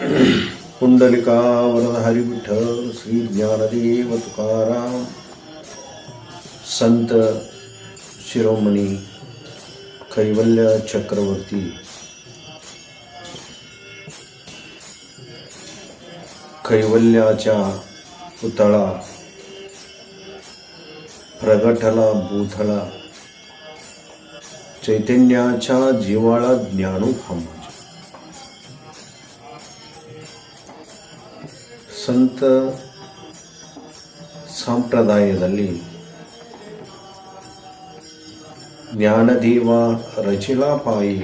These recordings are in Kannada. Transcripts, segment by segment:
पुंडलिकावरद हरिविठ्ठल श्री ज्ञानदेव तुकाराम संत शिरोमणी कैवल्य चक्रवर्ती. कैवल्याच्या पुतळा प्रगटला भूथळा चैतन्याच्या जीवाळा ज्ञानोभामाच्या ಸಂತ ಸಂಪ್ರದಾಯದಲ್ಲಿ ಜ್ಞಾನದೇವ ರಚಿಲಾಪಾಯಿ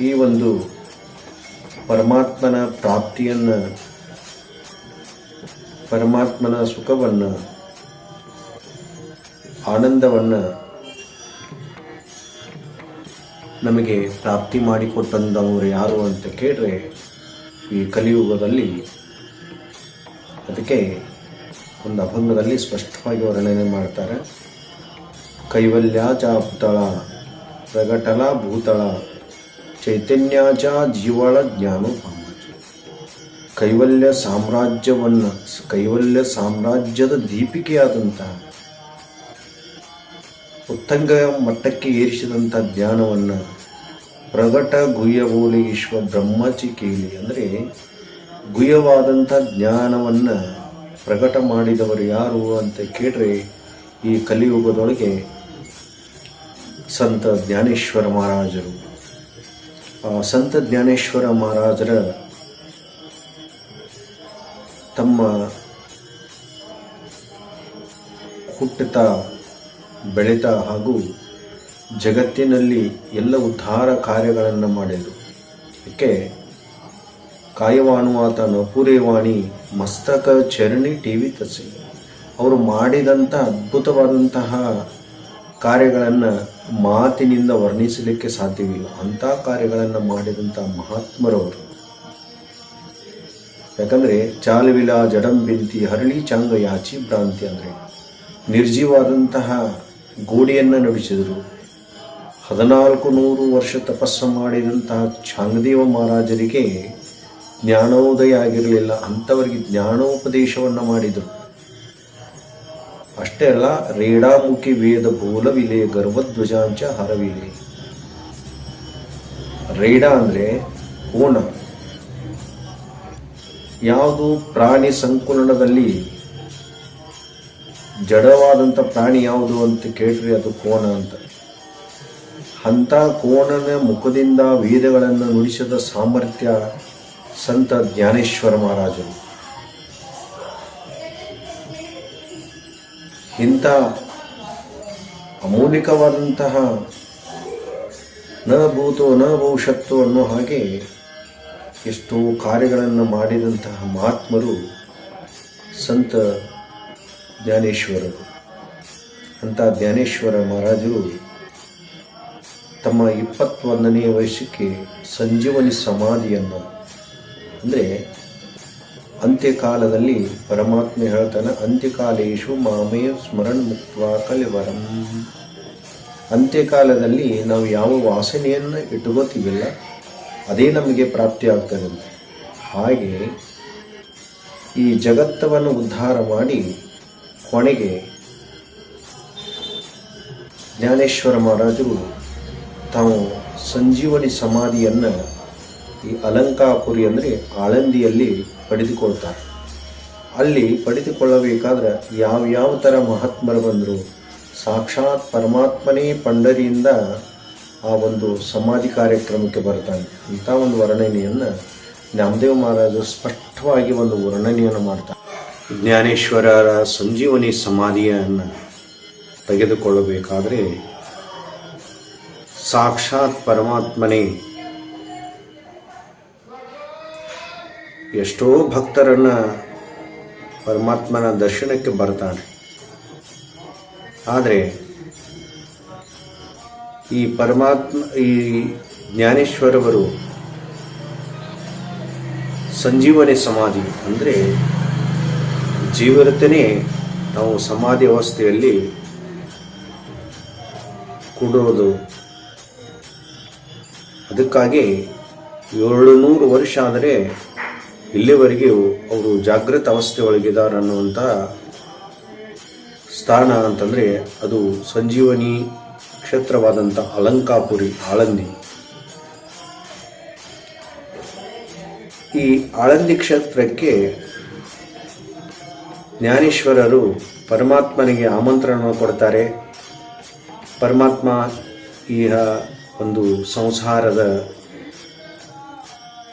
ಈ ಒಂದು ಪರಮಾತ್ಮನ ಪ್ರಾಪ್ತಿಯನ್ನು, ಪರಮಾತ್ಮನ ಸುಖವನ್ನು, ಆನಂದವನ್ನು ನಮಗೆ ಪ್ರಾಪ್ತಿ ಮಾಡಿಕೊಟ್ಟಂಥವ್ರು ಯಾರು ಅಂತ ಕೇಳಿದ್ರೆ ಈ ಕಲಿಯುಗದಲ್ಲಿ ಅದಕ್ಕೆ ಒಂದು ಅಭಂಗದಲ್ಲಿ ಸ್ಪಷ್ಟವಾಗಿ ವರ್ಣನೆ ಮಾಡ್ತಾರೆ. ಕೈವಲ್ಯ ಚಾಪ್ತಳ ಪ್ರಗಟಲ ಭೂತಳ ಚೈತನ್ಯಾಚ ಜೀವಳ ಜ್ಞಾನ ಕೈವಲ್ಯ ಸಾಮ್ರಾಜ್ಯವನ್ನು, ಕೈವಲ್ಯ ಸಾಮ್ರಾಜ್ಯದ ದೀಪಿಕೆಯಾದಂತಹ ಉತ್ತಂಗ ಮಟ್ಟಕ್ಕೆ ಏರಿಸಿದಂಥ ಜ್ಞಾನವನ್ನು ಪ್ರಗಟ ಗುಹ್ಯಗೋಲಿ ಈಶ್ವ ಬ್ರಹ್ಮಚಿ ಕೇಳಿ ಅಂದರೆ ಗುಹ್ಯವಾದಂಥ ಜ್ಞಾನವನ್ನು ಪ್ರಕಟ ಮಾಡಿದವರು ಯಾರು ಅಂತ ಕೇಳಿದ್ರೆ ಈ ಕಲಿಯುಗದೊಳಗೆ ಸಂತ ಜ್ಞಾನೇಶ್ವರ ಮಹಾರಾಜರು. ಆ ಸಂತ ಜ್ಞಾನೇಶ್ವರ ಮಹಾರಾಜರ ತಮ್ಮ ಹುಟ್ಟುತ್ತ ಬೆಳೆತ ಹಾಗೂ ಜಗತ್ತಿನಲ್ಲಿ ಎಲ್ಲ ಉದ್ಧಾರ ಕಾರ್ಯಗಳನ್ನು ಮಾಡಿದರು ಇದಕ್ಕೆ ಆತ ನಪುರೇವಾಣಿ ಮಸ್ತಕ ಚರಣಿ ಟಿ ವಿ ತಸಿ. ಅವರು ಮಾಡಿದಂಥ ಅದ್ಭುತವಾದಂತಹ ಕಾರ್ಯಗಳನ್ನು ಮಾತಿನಿಂದ ವರ್ಣಿಸಲಿಕ್ಕೆ ಸಾಧ್ಯವಿಲ್ಲ. ಅಂಥ ಕಾರ್ಯಗಳನ್ನು ಮಾಡಿದಂಥ ಮಹಾತ್ಮರವರು. ಯಾಕಂದರೆ, ಚಾಲುವಿಲ ಜಡಂಬಿಂತಿ ಹರಳಿ ಚಾಂಗ ಯಾಚಿ ಭ್ರಾಂತಿ ಅಂದರೆ. ನಿರ್ಜೀವಾದಂತಹ ಗೋಡೆಯನ್ನು ನಡೆಸಿದರು. ಹದಿನಾಲ್ಕು ನೂರು ವರ್ಷ ತಪಸ್ಸು ಮಾಡಿದಂತಹ ಚಾಂಗದೇವ ಮಹಾರಾಜರಿಗೆ ಜ್ಞಾನೋದಯ ಆಗಿರಲಿಲ್ಲ ಅಂಥವರಿಗೆ ಜ್ಞಾನೋಪದೇಶವನ್ನು ಮಾಡಿದರು. ಅಷ್ಟೇ ಅಲ್ಲ, ರೇಡಾಮುಖಿ ವೇದ ಬೋಲವಿಲೆ ಗರ್ವಧ್ವಜಾಂಚ ಹರವಿಲೆ. ರೇಡ ಅಂದರೆ ಕೋಣ. ಯಾವುದು ಪ್ರಾಣಿ ಸಂಕುಲನದಲ್ಲಿ? ಜಡವಾದಂಥ ಪ್ರಾಣಿ ಯಾವುದು ಅಂತ ಕೇಳ್ರಿ, ಅದು ಕೋಣ ಅಂತ. ಅಂಥ ಕೋಣನ ಮುಖದಿಂದ ವೇದಗಳನ್ನು ನುಡಿಸಿದ ಸಾಮರ್ಥ್ಯ ಸಂತ ಜ್ಞಾನೇಶ್ವರ ಮಹಾರಾಜರು. ಇಂಥ ಅಮೂಲಿಕವಾದಂತಹ ನ ಭೂತೋ ನ ಭವಿಷ್ಯತ್ತು ಅನ್ನೋ ಹಾಗೆ ಎಷ್ಟೋ ಕಾರ್ಯಗಳನ್ನು ಮಾಡಿದಂತಹ ಮಹಾತ್ಮರು ಸಂತ ಜ್ಞಾನೇಶ್ವರರು. ಅಂಥ ಜ್ಞಾನೇಶ್ವರ ಮಹಾರಾಜರು ತಮ್ಮ ಇಪ್ಪತ್ತೊಂದನೆಯ ವಯಸ್ಸಕ್ಕೆ ಸಂಜೀವನಿ ಸಮಾಧಿಯನ್ನು ಅಂದರೆ ಅಂತ್ಯಕಾಲದಲ್ಲಿ ಪರಮಾತ್ಮ ಹೇಳ್ತಾನೆ, ಅಂತ್ಯಕಾಲೇಶು ಮಾಮೇ ಸ್ಮರಣ ಮುಕ್ತ ಕಲಿವರಂ. ಅಂತ್ಯಕಾಲದಲ್ಲಿ ನಾವು ಯಾವ ವಾಸನೆಯನ್ನು ಇಟ್ಕೋತೀವಿಲ್ಲ ಅದೇ ನಮಗೆ ಪ್ರಾಪ್ತಿ ಆಗ್ತದೆ ಅಂತ. ಹಾಗೆ ಈ ಜಗತ್ತವನ್ನು ಉದ್ಧಾರ ಮಾಡಿ ಕೊನೆಗೆ ಜ್ಞಾನೇಶ್ವರ ಮಹಾರಾಜರು ತಾವು ಸಂಜೀವನಿ ಸಮಾಧಿಯನ್ನು ಈ ಅಲಂಕಾಪುರಿ ಅಂದರೆ ಆಳಂದಿಯಲ್ಲಿ ಪಡೆದುಕೊಳ್ತಾರೆ. ಅಲ್ಲಿ ಪಡೆದುಕೊಳ್ಳಬೇಕಾದ್ರೆ ಯಾವ ಯಾವ ಥರ ಮಹಾತ್ಮರು ಬಂದರು? ಸಾಕ್ಷಾತ್ ಪರಮಾತ್ಮನೇ ಪಂಡರಿಯಿಂದ ಆ ಒಂದು ಸಮಾಧಿ ಕಾರ್ಯಕ್ರಮಕ್ಕೆ ಬರ್ತಾನೆ. ಇಂಥ ಒಂದು ವರ್ಣನೆಯನ್ನು ನಾಮದೇವ್ ಮಹಾರಾಜರು ಸ್ಪಷ್ಟವಾಗಿ ಒಂದು ವರ್ಣನೆಯನ್ನು ಮಾಡ್ತಾರೆ. ಜ್ಞಾನೇಶ್ವರರ ಸಂಜೀವನಿ ಸಮಾಧಿಯನ್ನು ತೆಗೆದುಕೊಳ್ಳಬೇಕಾದರೆ ಸಾಕ್ಷಾತ್ ಪರಮಾತ್ಮನೇ ಎಷ್ಟೋ ಭಕ್ತರನ್ನು ಪರಮಾತ್ಮನ ದರ್ಶನಕ್ಕೆ ಬರ್ತಾನೆ. ಆದರೆ ಈ ಪರಮಾತ್ಮ, ಈ ಜ್ಞಾನೇಶ್ವರವರು ಸಂಜೀವನಿ ಸಮಾಧಿ ಅಂದರೆ ಜೀವರತನೇ ನಾವು ಸಮಾಧಿ ಅವಸ್ಥೆಯಲ್ಲಿ ಕೂಡೋದು. ಅದಕ್ಕಾಗಿ ಏಳುನೂರು ವರ್ಷ ಆದರೆ ಇಲ್ಲಿವರೆಗೆ ಅವರು ಜಾಗೃತ ಅವಸ್ಥೆ ಒಳಗಿದ್ದಾರೆ ಅನ್ನುವಂಥ ಸ್ಥಾನ ಅಂತಂದರೆ ಅದು ಸಂಜೀವನಿ ಕ್ಷೇತ್ರವಾದಂಥ ಅಲಂಕಾಪುರಿ ಆಳಂದಿ ಈ ಆಳಂದಿ ಕ್ಷೇತ್ರಕ್ಕೆ ಜ್ಞಾನೇಶ್ವರರು ಪರಮಾತ್ಮನಿಗೆ ಆಮಂತ್ರಣವನ್ನು ಕೊಡ್ತಾರೆ. ಪರಮಾತ್ಮ ಈ ಒಂದು ಸಂಸಾರದ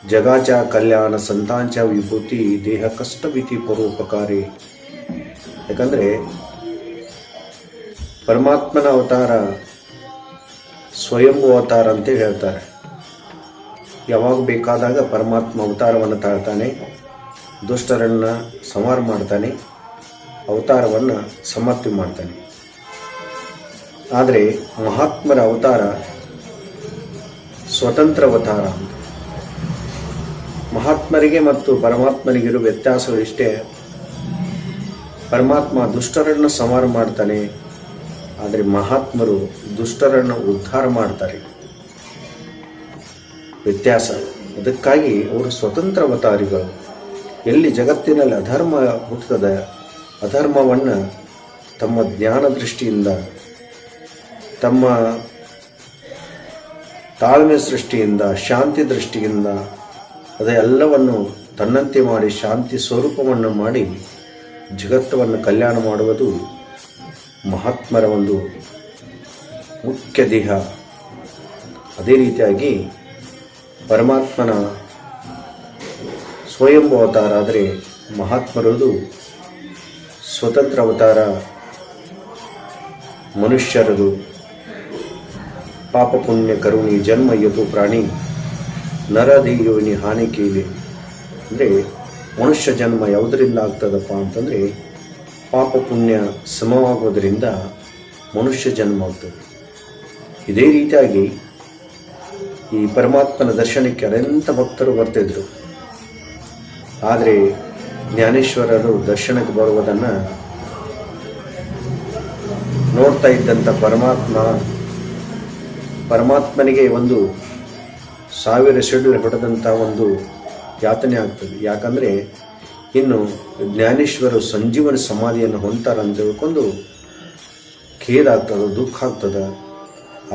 ಜಗಾಚ ಕಲ್ಯಾಣ ಸಂತಾಂಚ ವಿಭೂತಿ ದೇಹ ಕಷ್ಟವಿತಿ ಪರೋಪಕಾರಿ. ಯಾಕಂದರೆ ಪರಮಾತ್ಮನ ಅವತಾರ ಸ್ವಯಂಭೂ ಅವತಾರ ಅಂತ ಹೇಳ್ತಾರೆ. ಯಾವಾಗ ಬೇಕಾದಾಗ ಪರಮಾತ್ಮ ಅವತಾರವನ್ನು ತಾಳ್ತಾನೆ, ದುಷ್ಟರನ್ನು ಸಂಹಾರ ಮಾಡ್ತಾನೆ, ಅವತಾರವನ್ನು ಸಮರ್ಥಿ ಮಾಡ್ತಾನೆ. ಆದರೆ ಮಹಾತ್ಮರ ಅವತಾರ ಸ್ವತಂತ್ರ ಅವತಾರ. ಮಹಾತ್ಮರಿಗೆ ಮತ್ತು ಪರಮಾತ್ಮರಿಗಿರೋ ವ್ಯತ್ಯಾಸಗಳು ಇಷ್ಟೇ ಪರಮಾತ್ಮ ದುಷ್ಟರನ್ನು ಸಂಹಾರ ಮಾಡ್ತಾನೆ. ಆದರೆ ಮಹಾತ್ಮರು ದುಷ್ಟರನ್ನು ಉದ್ಧಾರ ಮಾಡ್ತಾರೆ. ವ್ಯತ್ಯಾಸ. ಅದಕ್ಕಾಗಿ ಅವರು ಸ್ವತಂತ್ರ ಅವತಾರಿಗಳು. ಎಲ್ಲಿ ಜಗತ್ತಿನಲ್ಲಿ ಅಧರ್ಮ ಹುಟ್ಟುತ್ತದೆ, ಅಧರ್ಮವನ್ನು ತಮ್ಮ ಜ್ಞಾನ ದೃಷ್ಟಿಯಿಂದ, ತಮ್ಮ ತಾಳ್ಮೆ ಸೃಷ್ಟಿಯಿಂದ, ಶಾಂತಿ ದೃಷ್ಟಿಯಿಂದ ಅದೆಲ್ಲವನ್ನು ತನ್ನಂತೆ ಮಾಡಿ ಶಾಂತಿ ಸ್ವರೂಪವನ್ನು ಮಾಡಿ ಜಗತ್ತವನ್ನು ಕಲ್ಯಾಣ ಮಾಡುವುದು ಮಹಾತ್ಮರ ಒಂದು ಮುಖ್ಯ ದೇಹ. ಅದೇ ರೀತಿಯಾಗಿ ಪರಮಾತ್ಮನ ಸ್ವಯಂ ಅವತಾರ ಆದರೆ ಮಹಾತ್ಮರದು ಸ್ವತಂತ್ರ ಅವತಾರ ಮನುಷ್ಯರದು. ಪಾಪ ಪುಣ್ಯ ಕರುಣಿ, ಜನ್ಮ, ಯತು, ಪ್ರಾಣಿ ನರದೇಯೋನಿ ಹಾನಿ ಕೀಲಿ ಅಂದರೆ ಮನುಷ್ಯ ಜನ್ಮ ಯಾವುದರಿಂದ ಆಗ್ತದಪ್ಪ ಅಂತಂದರೆ ಪಾಪ ಪುಣ್ಯ ಸಮವಾಗೋದರಿಂದ ಮನುಷ್ಯ ಜನ್ಮ ಆಗ್ತದೆ. ಇದೇ ರೀತಿಯಾಗಿ ಈ ಪರಮಾತ್ಮನ ದರ್ಶನಕ್ಕೆ ಅನಂತ ಭಕ್ತರು ಬರ್ತಿದ್ರು. ಆದರೆ ಜ್ಞಾನೇಶ್ವರರು ದರ್ಶನಕ್ಕೆ ಬರುವುದನ್ನು ನೋಡ್ತಾ ಇದ್ದಂಥ ಪರಮಾತ್ಮ, ಪರಮಾತ್ಮನಿಗೆ ಒಂದು ಸಾವಿರ ಶೆಡ್ಯೂಲ್ ಹೊಡೆದಂಥ ಒಂದು ಯಾತನೆ ಆಗ್ತದೆ. ಯಾಕಂದರೆ ಇನ್ನು ಜ್ಞಾನೇಶ್ವರು ಸಂಜೀವನ ಸಮಾಧಿಯನ್ನು ಹೊಂತಾರೆ ಅಂತ ಖೇದ ಆಗ್ತದೆ, ದುಃಖ ಆಗ್ತದೆ.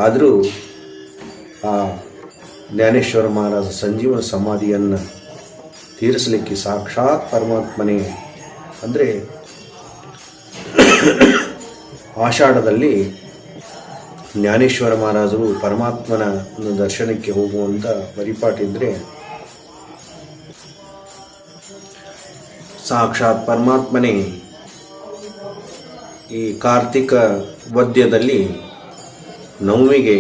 ಆದರೂ ಆ ಜ್ಞಾನೇಶ್ವರ ಮಹಾರಾಜ ಸಂಜೀವನ ಸಮಾಧಿಯನ್ನು ತೀರಿಸಲಿಕ್ಕೆ ಸಾಕ್ಷಾತ್ ಪರಮಾತ್ಮನೇ ಅಂದರೆ ಆಷಾಢದಲ್ಲಿ ಜ್ಞಾನೇಶ್ವರ ಮಹಾರಾಜರು ಪರಮಾತ್ಮನ ಒಂದು ದರ್ಶನಕ್ಕೆ ಹೋಗುವಂಥ ಪರಿಪಾಟಿದ್ರೆ ಸಾಕ್ಷಾತ್ ಪರಮಾತ್ಮನೇ ಈ ಕಾರ್ತಿಕ ವದ್ಯದಲ್ಲಿ ನವಮಿಗೆ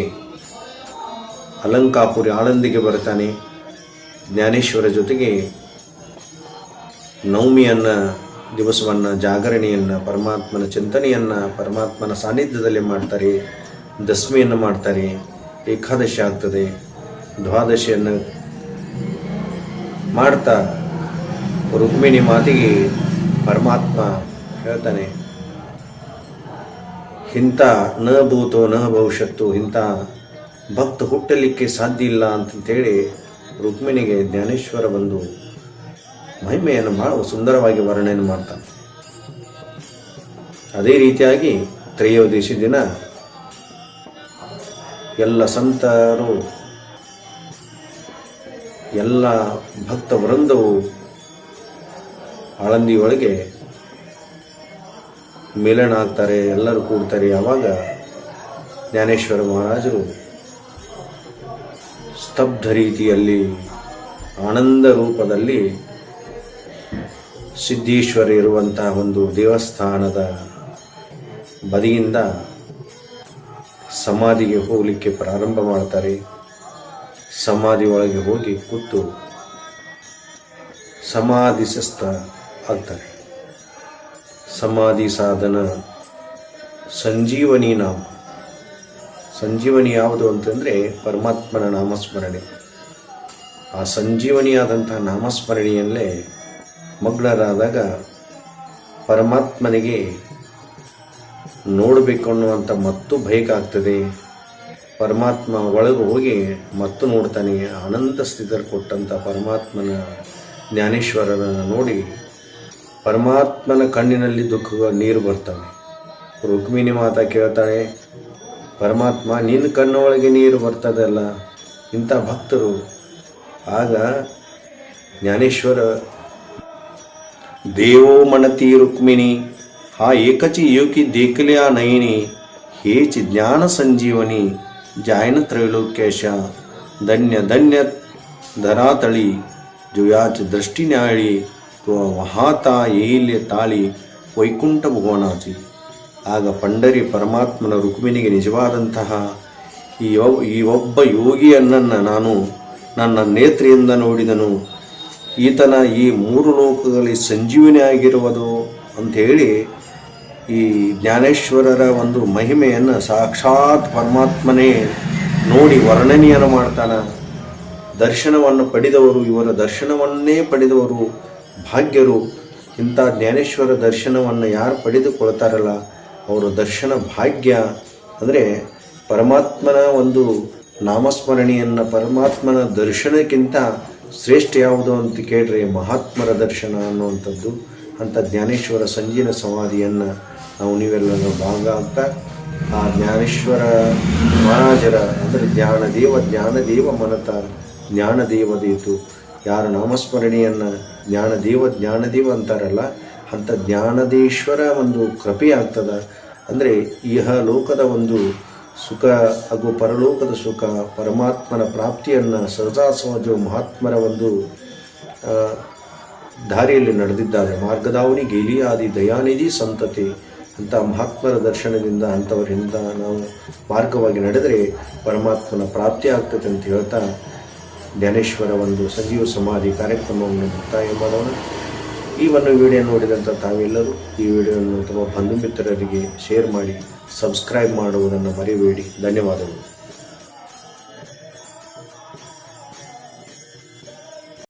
ಅಲಂಕಾಪುರಿ ಆಳಂದಿಗೆ ಬರ್ತಾನೆ ಜ್ಞಾನೇಶ್ವರ ಜೊತೆಗೆ ನವಮಿಯನ್ನು, ದಿವಸವನ್ನು ಜಾಗರಣೆಯನ್ನು, ಪರಮಾತ್ಮನ ಚಿಂತನೆಯನ್ನು, ಪರಮಾತ್ಮನ ಸಾನ್ನಿಧ್ಯದಲ್ಲಿ ಮಾಡ್ತಾರೆ. ದಶಮಿಯನ್ನು ಮಾಡ್ತಾರೆ, ಏಕಾದಶಿ ಆಗ್ತದೆ, ದ್ವಾದಶಿಯನ್ನು ಮಾಡ್ತಾ ರುಕ್ಮಿಣಿ ಮಾತಿಗೆ ಪರಮಾತ್ಮ ಹೇಳ್ತಾನೆ, ಇಂಥ ನ ಭೂತೋ ನ ಭವಿಷ್ಯತ್ತು, ಇಂಥ ಭಕ್ತ ಹುಟ್ಟಲಿಕ್ಕೆ ಸಾಧ್ಯ ಇಲ್ಲ ಅಂತಂತೇಳಿ ರುಕ್ಮಿಣಿಗೆ ಜ್ಞಾನೇಶ್ವರ ಬಂದು ಮಹಿಮೆಯನ್ನು ಭಾಳ ಸುಂದರವಾಗಿ ವರ್ಣನೆ ಮಾಡ್ತಾನೆ. ಅದೇ ರೀತಿಯಾಗಿ ತ್ರಯೋದಶಿ ದಿನ ಎಲ್ಲ ಸಂತರು, ಎಲ್ಲ ಭಕ್ತ ವೃಂದವು ಆಳಂದಿಯೊಳಗೆ ಮೇಲಣ ಆಗ್ತಾರೆ, ಎಲ್ಲರೂ ಕೂಡ್ತಾರೆ. ಆವಾಗ ಜ್ಞಾನೇಶ್ವರ ಮಹಾರಾಜರು ಸ್ತಬ್ಧ ರೀತಿಯಲ್ಲಿ, ಆನಂದ ರೂಪದಲ್ಲಿ ಸಿದ್ದೇಶ್ವರ ಇರುವಂತಹ ಒಂದು ದೇವಸ್ಥಾನದ ಬದಿಯಿಂದ ಸಮಾಧಿಗೆ ಹೋಗಲಿಕ್ಕೆ ಪ್ರಾರಂಭ ಮಾಡ್ತಾರೆ. ಸಮಾಧಿ ಒಳಗೆ ಹೋಗಿ ಕೂತು ಸಮಾಧಿಸ್ಥ ಆಗ್ತಾರೆ. ಸಮಾಧಿ ಸಾಧನ ಸಂಜೀವನಿ ನಾಮ. ಸಂಜೀವನಿ ಯಾವುದು ಅಂತಂದರೆ ಪರಮಾತ್ಮನ ನಾಮಸ್ಮರಣೆ. ಆ ಸಂಜೀವನಿಯಾದಂತಹ ನಾಮಸ್ಮರಣೆಯಲ್ಲೇ ಮಗ್ನರಾದಾಗ ಪರಮಾತ್ಮನಿಗೆ ನೋಡಬೇಕು ಅನ್ನುವಂಥ ಮತ್ತು ಭಯಕ್ಕೆ ಆಗ್ತದೆ. ಪರಮಾತ್ಮ ಒಳಗೆ ಹೋಗಿ ಮತ್ತು ನೋಡ್ತಾನೆ. ಅನಂತ ಸ್ಥಿತರು ಕೊಟ್ಟಂಥ ಪರಮಾತ್ಮನ ಜ್ಞಾನೇಶ್ವರನ ನೋಡಿ ಪರಮಾತ್ಮನ ಕಣ್ಣಿನಲ್ಲಿ ದುಃಖ ನೀರು ಬರ್ತವೆ. ರುಕ್ಮಿಣಿ ಮಾತಾ ಕೇಳ್ತಾಳೆ ಪರಮಾತ್ಮ, ನಿನ್ನ ಕಣ್ಣೊಳಗೆ ನೀರು ಬರ್ತದಲ್ಲ ಇಂಥ ಭಕ್ತರು. ಆಗ ಜ್ಞಾನೇಶ್ವರ, ದೇವೋ ಮಣತಿ ರುಕ್ಮಿಣಿ हा एकच योगी देखल्या नयनी हेच ज्ञान संजीवनी जायन त्रैलोक्याश धन्य धन्य धरातळी जुयाची दृष्टी न्याळी तो वाहता येईल ತಾಳಿ ವೈಕುಂಠ ಭುವನಾಚಿ ಆಗ ಪಂಡರಿ ಪರಮಾತ್ಮನ ರುಕ್ಮಿಣಿಗೆ ನಿಜವಾದಂತಹ ಈ ಒಬ್ ಈ ಒಬ್ಬ ಯೋಗಿಯನ್ನನ್ನು ನಾನು ನನ್ನ ನೇತ್ರಿಯಿಂದ ನೋಡಿದನು ಈತನ ಈ ಮೂರು ಲೋಕಗಳಲ್ಲಿ ಸಂಜೀವನಿ ಆಗಿರುವುದು ಅಂಥೇಳಿ ಈ ಜ್ಞಾನೇಶ್ವರರ ಒಂದು ಮಹಿಮೆಯನ್ನು ಸಾಕ್ಷಾತ್ ಪರಮಾತ್ಮನೇ ನೋಡಿ ವರ್ಣನೆಯನ್ನು ಮಾಡ್ತಾನೆ. ದರ್ಶನವನ್ನು ಪಡೆದವರು, ಇವರ ದರ್ಶನವನ್ನೇ ಪಡೆದವರು ಭಾಗ್ಯರು. ಇಂಥ ಜ್ಞಾನೇಶ್ವರ ದರ್ಶನವನ್ನು ಯಾರು ಪಡೆದುಕೊಳ್ತಾರಲ್ಲ, ಅವರ ದರ್ಶನ ಭಾಗ್ಯ. ಅಂದರೆ ಪರಮಾತ್ಮನ ಒಂದು ನಾಮಸ್ಮರಣೆಯನ್ನು, ಪರಮಾತ್ಮನ ದರ್ಶನಕ್ಕಿಂತ ಶ್ರೇಷ್ಠ ಯಾವುದು ಅಂತ ಕೇಳ್ರಿ ಮಹಾತ್ಮರ ದರ್ಶನ ಅನ್ನುವಂಥದ್ದು. ಅಂಥ ಜ್ಞಾನೇಶ್ವರ ಸಂಜೀನ ಸಮಾಧಿಯನ್ನು ನಾವು ನೀವೆಲ್ಲರೂ ಭಾಗ ಅಂತ ಆ ಜ್ಞಾನೇಶ್ವರ ಮಹಾರಾಜರ, ಅಂದರೆ ಜ್ಞಾನದೇವ ಜ್ಞಾನದೇವ ಮನತ ಜ್ಞಾನದೇವದೇತು ಯಾರ ನಾಮಸ್ಮರಣೆಯನ್ನು ಜ್ಞಾನದೇವ ಜ್ಞಾನದೇವ ಅಂತಾರಲ್ಲ ಅಂಥ ಜ್ಞಾನದೇಶ್ವರ ಒಂದು ಕೃಪೆ ಆಗ್ತದ. ಅಂದರೆ ಇಹ ಲೋಕದ ಒಂದು ಸುಖ ಹಾಗೂ ಪರಲೋಕದ ಸುಖ, ಪರಮಾತ್ಮನ ಪ್ರಾಪ್ತಿಯನ್ನು ಸಹಜ ಮಹಾತ್ಮರ ಒಂದು ದಾರಿಯಲ್ಲಿ ನಡೆದಿದ್ದಾರೆ. ಮಾರ್ಗದಾವಣಿ ಗೇಲಿ ಆದಿ ದಯಾನಿಧಿ ಸಂತತಿ. ಅಂತ ಮಹಾತ್ಮರ ದರ್ಶನದಿಂದ ಅಂಥವರಿಂದ ನಾವು ಮಾರ್ಗವಾಗಿ ನಡೆದರೆ ಪರಮಾತ್ಮನ ಪ್ರಾಪ್ತಿ ಆಗ್ತದೆ ಅಂತ ಹೇಳ್ತಾ ಜ್ಞಾನೇಶ್ವರ ಒಂದು ಸಜೀವ ಸಮಾಧಿ ಕಾರ್ಯಕ್ರಮವನ್ನು ಮುಕ್ತಾಯ ಮಾಡೋಣ. ಈ ಒಂದು ವಿಡಿಯೋ ನೋಡಿದಂಥ ತಾವೆಲ್ಲರೂ ಈ ವಿಡಿಯೋವನ್ನು ತಮ್ಮ ಬಂಧು ಮಿತ್ರರಿಗೆ ಶೇರ್ ಮಾಡಿ, ಸಬ್ಸ್ಕ್ರೈಬ್ ಮಾಡುವುದನ್ನು ಮರಿಬೇಡಿ. ಧನ್ಯವಾದಗಳು.